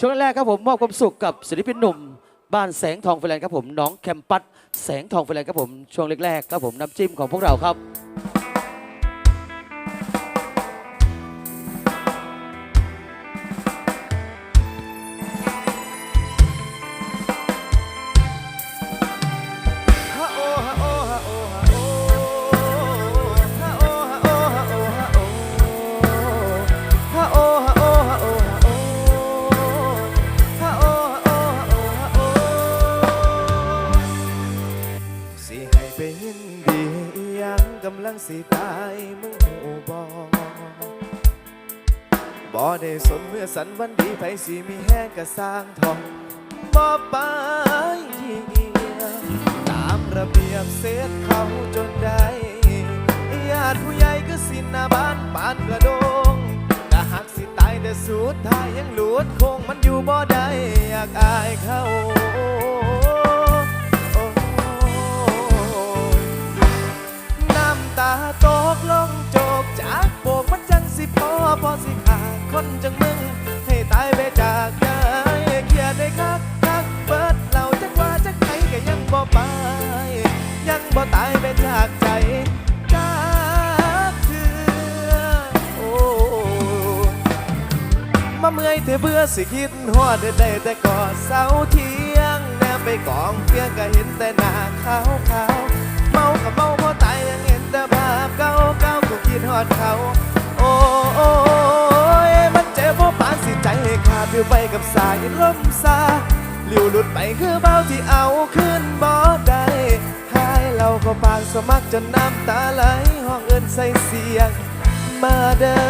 ช่วงแรกครับผมมอบความสุขกับศิลปินหนุ่ม บ้านแสงทองไฟแลนด์ครับผมน้องแคมปัสแสงทองไฟแลนด์ครับผมช่วงแรกๆครับผมน้ำจิ้มของพวกเราครับ สนเมื่อสันวันดีไปสิมีแห้งกะสร้างทองบ่ไปที่ยตามระเบียบเสร็จเขาจนได้ญาติผู้ใหญ่ก็สินหน้าบ้านปานกระโดงกะหักสิตายแต่สุดท้ายยังหลุดคงมันอยู่บ่ได้อยากอายเขาน้ำตาตกลงโจกจากโบกมันจังสิพอพอสิ คนจังมึง ให้ตายไปจากใจเครียดได้คักคักเบิดเราจักว่าจักไหนก็ยังบ่ไป ยังบ่ตายไปจากใจจากเธอโอ้มาเมื่อยเธอเบื่อสิคิดฮอดได้แต่กอดเสาเที่ยงแนบไปกองเพียงก็เห็นแต่หน้าขาวขาวเมากับเมาพอตายยังเห็นแต่ภาพเก่าเก่าก็คิดฮอดเขาโอ้โขาดอยู่ไปกับสายลมซาหลิวหลุดไปคือเบาที่เอาขึ้นบ่ได้หายเราก็ปากสมัครจนน้ำตาไหลห้องเอินใส่เสียง มาเด้อ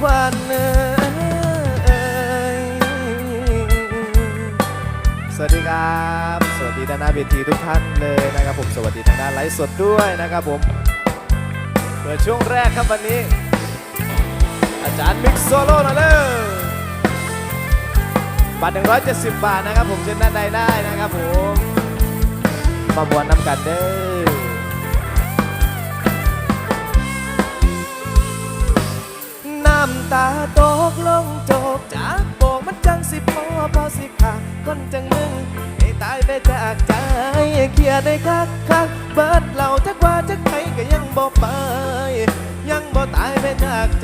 ควันเอ้ยสวัสดีครับ สวัสดีด้านหน้าเวทีทุกท่านเลยนะครับผมสวัสดีทางด้านไลฟ์สดด้วยนะครับผมเปิดช่วงแรกครับวันนี้ อาจารย์มิกซ์โซโล่นะเลย บัตร170 บาทนะครับผมเช่นด้านใดได้นะครับผมมาบวนน้ำกันเด้อน้ำตาตกลงโจกจากโบกมันจังสิพอพอสิขาดคนจังมึงให้ตายไปจากใจเครียดได้คักคักเบิดเราจักว่าจักไหนก็ยังบ่ไปยังบ่ตายไปจากใจ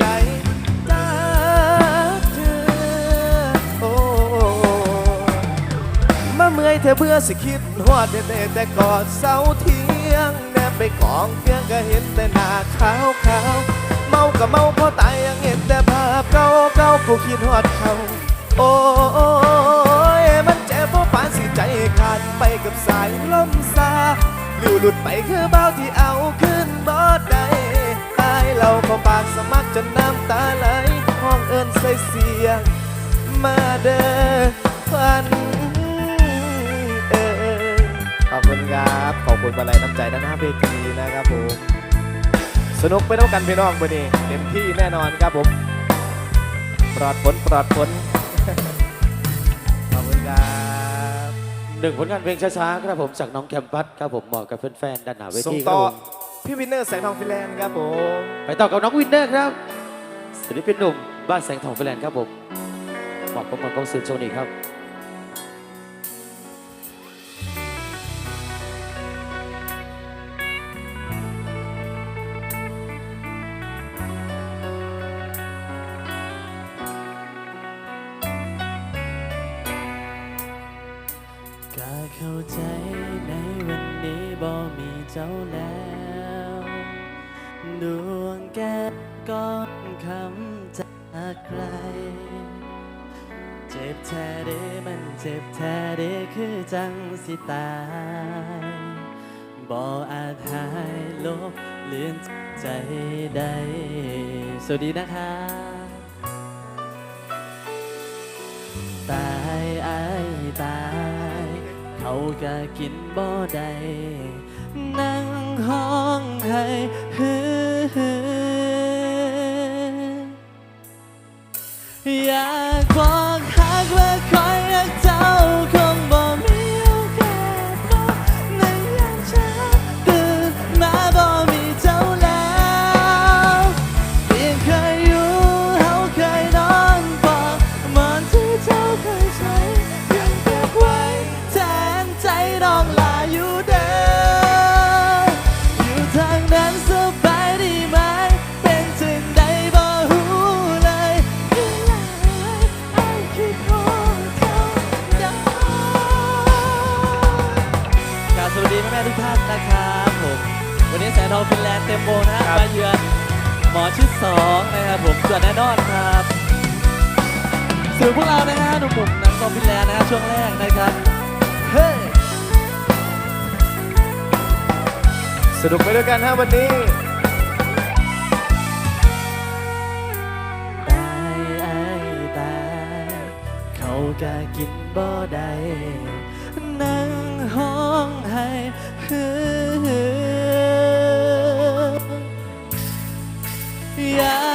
ยเธอเบื่อสิคิดฮอดเด็ดแต่กอดเสาเที่ยงแนบไปกองเพียงก็เห็นแต่หน้าขาวขาวๆเมาก็เมาเพราะตายยังเห็นแต่ภาพเก่าเก่าๆกูคิดฮอดเขาโอ้ยมันเจ็บเพราะปานสิใจขาดไปกับสายลมซาลิวหลุดไปคือเบ้าที่เอาขึ้นบ่ได้ตายเราก็ปากสมัครจนน้ำตาไหลห้องเอินใส่เสียง มาเด้อควันเอ่ยข อบคุณครับ ขอบคุณมาลัยน้ำใจด้านหน้าเวทีนะครับผม สนุกไปต้องกันพี่น้องวันนี้เต็มที่แน่นอนครับผม ปลอดผลปลอดผลขอบคุณครับหนึ่งผลงานเพลงช้าๆครับผมจากน้องแคมปัสครับผมเหมาะกับแฟนๆด้านหน้าเวส่งทีคต่รัอบผมพี่วินเนอร์แสงทองฟินแลนด์ครับผมไปต่อกับน้องวินเนอร์ครับศิลปินหนุ่มบ้านแสงทองไฟแลนด์ครับผมเหมาะกับมันของสื่อโชว์นี้ครับ ใจในวันนี้บ่มีเจ้าแล้ว ดวงแก้วก้อนคำจากใคร เจ็บแท้เด้มันเจ็บแท้เด้คือจังสิตายบ่อาจหายลบเลือนใจได้สวัสดีนะคะตายอายตาย ก็กินบ่ได้นั่งห้องให้ฮือ ด่วนแน่นอนครับสื่อพวกเรานะฮะหนุ่มๆนังทองฟินแลนด์นะฮะช่วงแรกนะครับเฮ้ยสนุกไปด้วยกันฮะวันนี้ตายไอ้ตายเขาก็กินบ่ได้นั่งห้องให้เฮืออ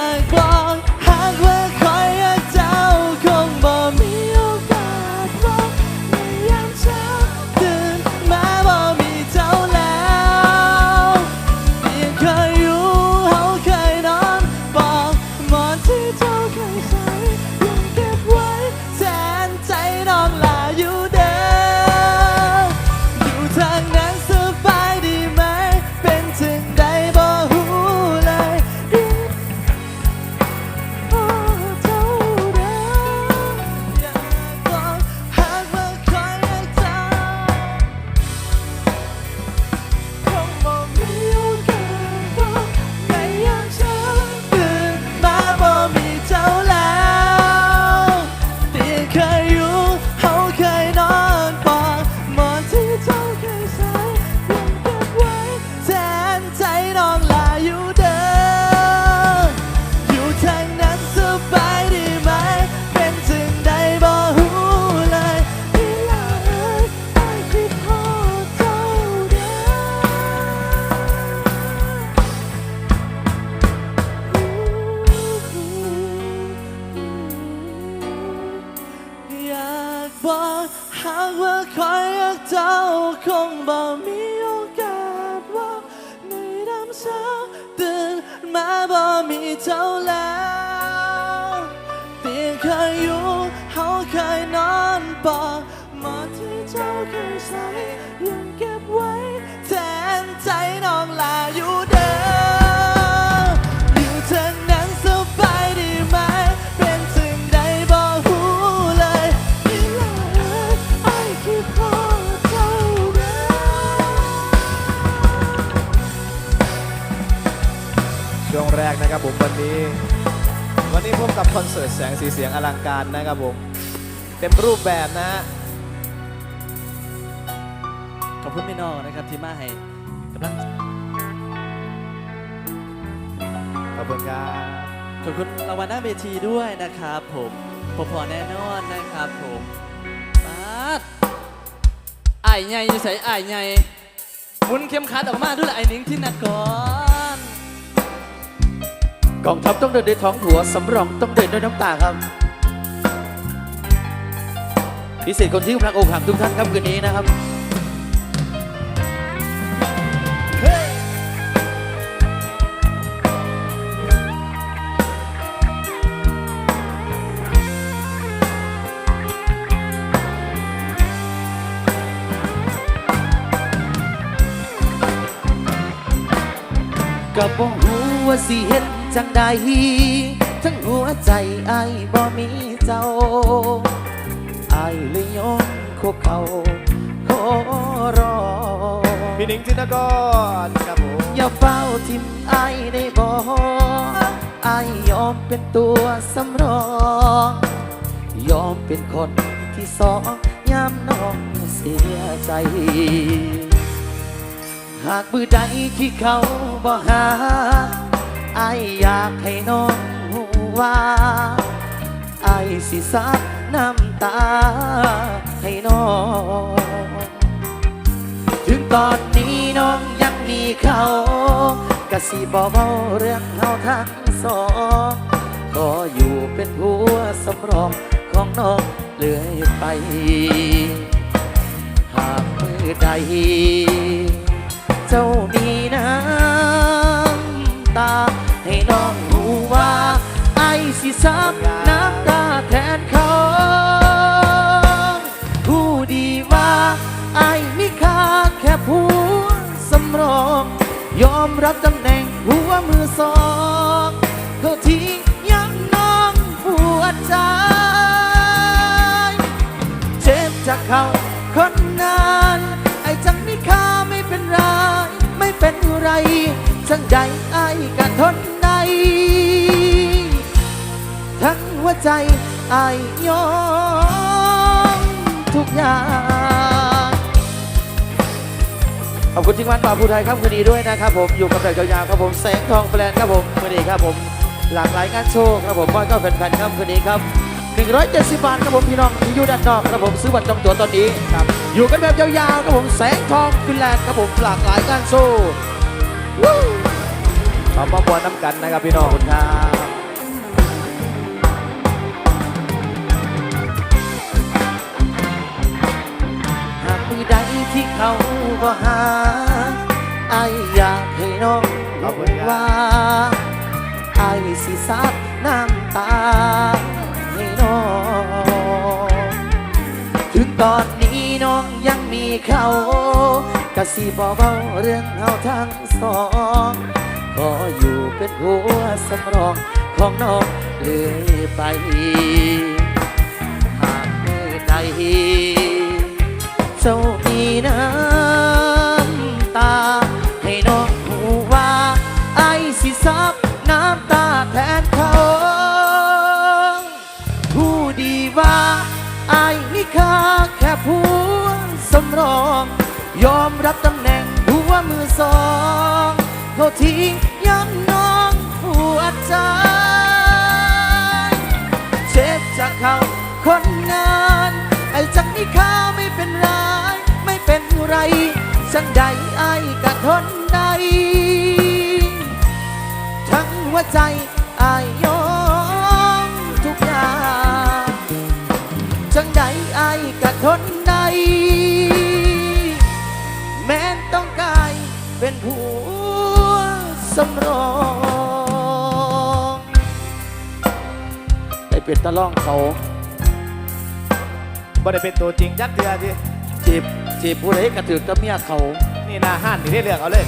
ากบอกหากว่าคอยอยากเจ้าคงบ่มีโอกาสว่าในดำเช้าตื่นมาบ่มีเจ้าแล้วเตียงเคยอยู่เขาเคยนอนบอกหมอที่เจ้าเคยใช้ยังเก็บไว้แทนใจน้อง นะครับผมวันนี้ วันนี้พบกับคอนเสิร์ตแสงสีเสียงอลังการนะครับผมเต็มรูปแบบนะฮะขอบคุณพี่น้องนะครับที่มาให้กำลังขอบคุณครับขอบคุณรางวัลหน้าเวทีด้วยนะครับผมพอพอแน่นอนนะครับผมปาดไอ้ายใหญ่อยู่ใส่ไอ้ายใหญ่มุนเข็มขัดออกมาด้วยไอ้นิ้งที่นักกอน กองทัพต้องเดินด้วยท้องหัว สำรองต้องเดินด้วยน้ำตาครับ พิเศษคนที่กำลังอกหักทุกท่านครับคืนนี้นะครับก็บ่รู้ว่าสิเฮ็ด จังใดทั้งหัวใจไอ้ายบ่มีเจ้าไอ้ายเลยยอมคุกเขาขอรอพี่หนิงธินกรครับผมอย่าเฝ้าทิมไอ้ายได้บ่ไอ้ายยอมเป็นตัวสำรอง ยอมเป็นคนที่สองยามน้องเสียใจ หากมือใดที่เขาบ่หาไอายอยากให้น้องหูว่าไอายสิซับน้ำตาให้น้อง ถึงตอนนี้น้องยังมีเขากะสิบ่เบาเรื่องเฮาทั้งสองก็อยู่เป็นหัวสำรองของน้องเลื่อยไป หากมือใด เจ้ามีน้ำตา ให้น้องรู้ว่าไอสิซับน้ำตาแทนเขาผู้ดีว่าไอมีค่าแค่ผู้สำรอง ยอมรับตำแหน่งหัวมือสองเขาทิ้งย้ำน้องปวดใจ เจ็บจากเขาคนนั้นไอ้จังมีค่าไม่เป็นไรไม่เป็นไรจังใดอายกันทน ใจอายยอมทุกอย่าง ขอบคุณทีมงานป่าผู้ไทยครับคืนนี้ด้วยนะครับผมอยู่กับเรายาวๆครับผมแสงทองแปลนครับผมคืนนี้ครับผมหลากหลายงานโชว์ครับผมมอยก็แฟนๆครับคืนนี้ครับ170บาทครับผมพี่น้องที่อยู่ด้านนอกครับผมซื้อบัตรจองตั๋วตอนนี้ครับอยู่กันแบบยาวๆครับผมแสงทองฟินแลนด์ครับผมหลากหลายงานโชว์ขอบมวนน้ำกันนะครับพี่น้ของบคุณครับ ที่เขาก็หาไออยากให้น้องขอบคุณครับว่าไอสิซับน้ำตาให้น้องถึงตอนนี้น้องยังมีเขากะสิบอเบาเรื่องเฮาทั้งสองขออยู่เป็นหัวสำรองของน้องเลยไปหากเมื่อใด เจ้ามีน้ำตา ให้น้องหูว่าไอายสิซับน้ำตาแทนเขาผู้ดีว่าไอมีค่าแค่ผู้สำรอง ยอมรับตำแหน่งหัวมือสองเขาทิ้งย้ำน้องปวใจเจ็บจากเขาคนงาน ไอ้จากนี้ข้าไม่ ไรไม่เป็นไรฉันใดไอ้กะทนได้ทั้งหัวใจอายยอมทุกอย่างจังใดอายกะทนได้แม้นต้องกลายเป็นผัวสำรองได้เป็นตะล่องเขาบ่ได้เป็นตัวจริงยักเดือทีจีบ จีบผู้ใดกระถือกตะเมียเขานี่หนาห้านนี่ได้เลือกเอาเลย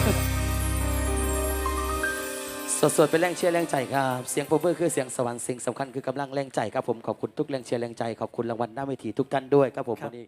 สดๆเป็นแรงเชียร์แรงใจครับเสียงโปรเบอร์คือเสียงสวรรค์สิ่งสำคัญคือกำลังแรงใจครับผมขอบคุณทุกแรงเชียร์แรงใจขอบคุณรางวัลหน้าเวทีทุกท่านด้วยครับผมวันนี้